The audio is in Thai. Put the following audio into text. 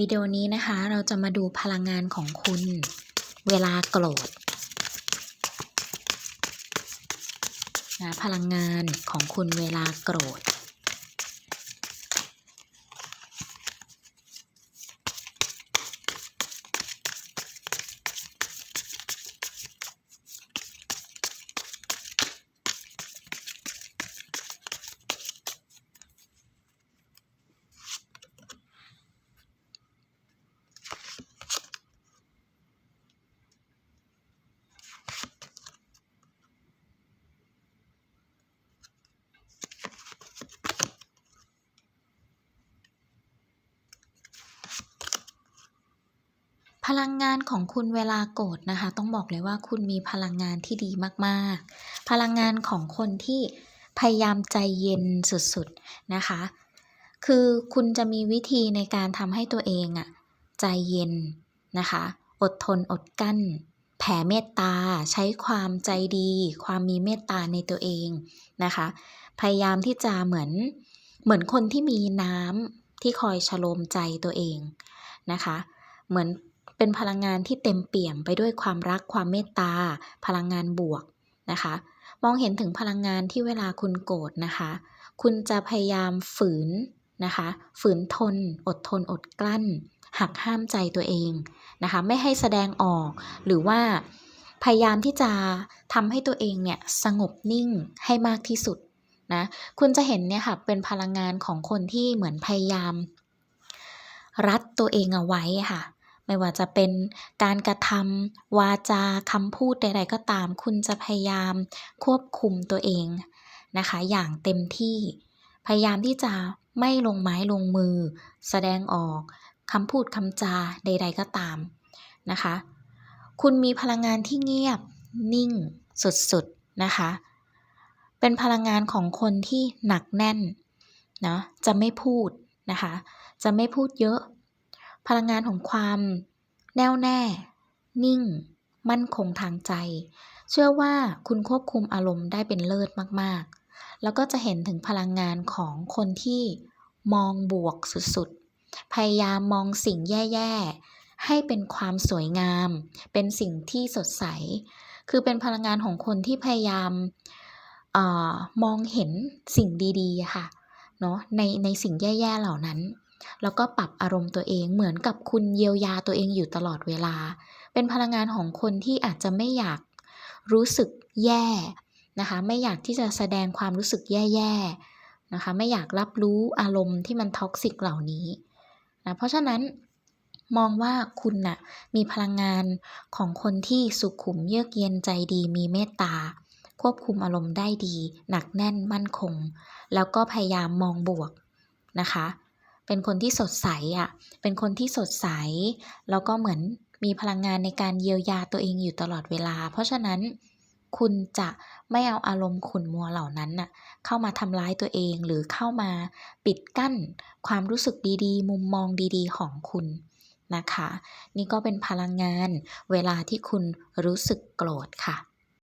วิดีโอนี้นะคะเราจะมาดูพลังงานของคุณ เวลาโกรธนะพลังงานของคุณเวลาโกรธ พลังงานของคุณเวลาโกรธนะคะ ต้องบอกเลยว่าคุณมีพลังงานที่ดีมากๆ พลังงานของคนที่พยายามใจเย็นสุดๆนะคะ คือคุณจะมีวิธีในการทำให้ตัวเองอะใจเย็นนะคะ อดทนอดกั้น แผ่เมตตาใช้ความใจดี ความมีเมตตาในตัวเองนะคะ พยายามที่จะเหมือนเหมือนคนที่มีน้ำที่คอยชโลมใจตัวเองนะคะ เหมือน เป็นพลังงานที่เต็มเปี่ยมไปด้วยความรักความเมตตา พลังงานบวกนะคะ มองเห็นถึงพลังงานที่เวลาคุณโกรธนะคะ คุณจะพยายามฝืนนะคะ ฝืนทน อดทนอดกลั้น หักห้ามใจตัวเองนะคะ ไม่ให้แสดงออกหรือว่าพยายามที่จะทำให้ตัวเองเนี่ยสงบนิ่งให้มากที่สุดนะคุณจะเห็นเนี่ยค่ะเป็นพลังงานของคนที่เหมือนพยายาม รัดตัวเองเอาไว้ค่ะ ไม่ว่าจะเป็นการกระทำวาจาคำพูดใดๆก็ตาม คุณจะพยายามควบคุมตัวเองนะคะ อย่างเต็มที่ พยายามที่จะไม่ลงไม้ลงมือ แสดงออกคำพูดคำจาใด ๆก็ตามนะคะ คุณมีพลังงานที่เงียบนิ่งสุดๆนะคะ เป็นพลังงานของคนที่หนักแน่นนะจะไม่พูดนะคะ จะไม่พูดเยอะ พลังงานของความแน่วแน่ นิ่ง มั่นคงทางใจ เชื่อว่าคุณควบคุมอารมณ์ได้เป็นเลิศมากๆ แล้วก็จะเห็นถึงพลังงานของคนที่มองบวกสุดๆ พยายามมองสิ่งแย่ๆ ให้เป็นความสวยงาม เป็นสิ่งที่สดใส คือเป็นพลังงานของคนที่พยายามออมองเห็นสิ่งดีๆค่ะเนาะในในสิ่งแย่ๆเหล่านั้น แล้วก็ปรับอารมณ์ตัวเองเหมือนกับคุณเยียวยาตัวเองอยู่ตลอดเวลา เป็นพลังงานของคนที่อาจจะไม่อยากรู้สึกแย่นะคะ ไม่อยากที่จะแสดงความรู้สึกแย่ๆนะคะ ไม่อยากรับรู้อารมณ์ที่มันท็อกซิกเหล่านี้นะเพราะฉะนั้นมองว่าคุณน่ะมีพลังงานของคนที่สุขุมเยือกเย็นใจดีมีเมตตา ควบคุมอารมณ์ได้ดี หนักแน่นมั่นคง แล้วก็พยายามมองบวกนะคะ เป็นคนที่สดใสอะ เป็นคนที่สดใส แล้วก็เหมือนมีพลังงานในการเยียวยาตัวเองอยู่ตลอดเวลา เพราะฉะนั้นคุณจะไม่เอาอารมณ์ขุนมัวเหล่านั้นน่ะเข้ามาทำร้ายตัวเองหรือเข้ามาปิดกั้นความรู้สึกดีๆ มุมมองดีๆ ของคุณนะคะ นี่ก็เป็นพลังงานเวลาที่คุณรู้สึกโกรธค่ะ